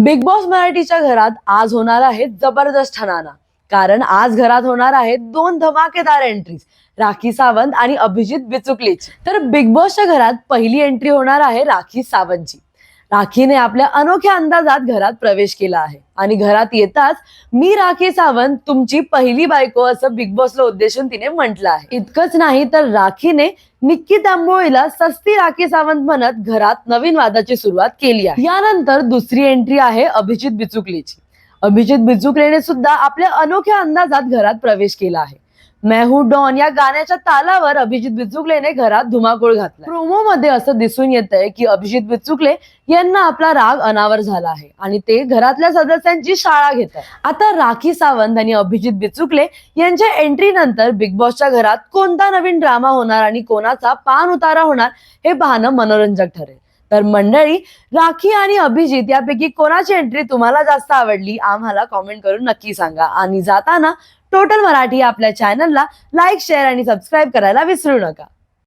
Big boss मराठीच्या घरात आज होणार आहे जबरदस्त ठणाना कारण आज घरात होणार आहेत दोन धमाकेदार एंट्रीज राखी सावंत आणि अभिजित बिचुकलीच. तर बिग बॉसच्या घरात पहिली एंट्री होणार आहे राखी सावंतची. राखीने आपल्या अनोख्या अंदाजात घरात प्रवेश केला आहे. आणि घरात येताच मी राखी सावंत तुमची पहिली बायको असं बिग बॉसला उद्देशून तिने म्हटलं आहे. इतकंच नाही तर राखीने निक्की तांबोळीला सस्ती राखी सावंत म्हणत घरात नवीन वादाची सुरुवात केली आहे. यानंतर दुसरी एंट्री आहे अभिजित बिचुकलेची. अभिजित बिचुकलेने सुद्धा आपल्या अनोख्या अंदाजात घरात प्रवेश केला आहे. मेहू डॉन या गाण्याच्या तालावर अभिजित बिचुकलेने घरात धुमाकूळ घातला प्रोमो मध्ये असं दिसून येत आहे की अभिजित बिचुकले यांना आपला राग अनावर झाला आहे आणि ते घरातल्या सदस्यांची शाळा घेत आता राखी सावंत आणि अभिजित बिचुकले यांच्या एंट्री नंतर बिग बॉसच्या घरात कोणता नवीन ड्रामा होणार आणि कोणाचा पान उतारा होणार हे पाहणं मनोरंजक ठरेल. तर मंडळी राखी आणि अभिजित यापैकी कोणाची एंट्री तुम्हाला जास्त आवडली आम्हाला कॉमेंट करून नक्की सांगा. आणि जाताना टोटल मराठी आपल्या चॅनलला लाईक शेअर आणि सबस्क्राईब करायला विसरू नका.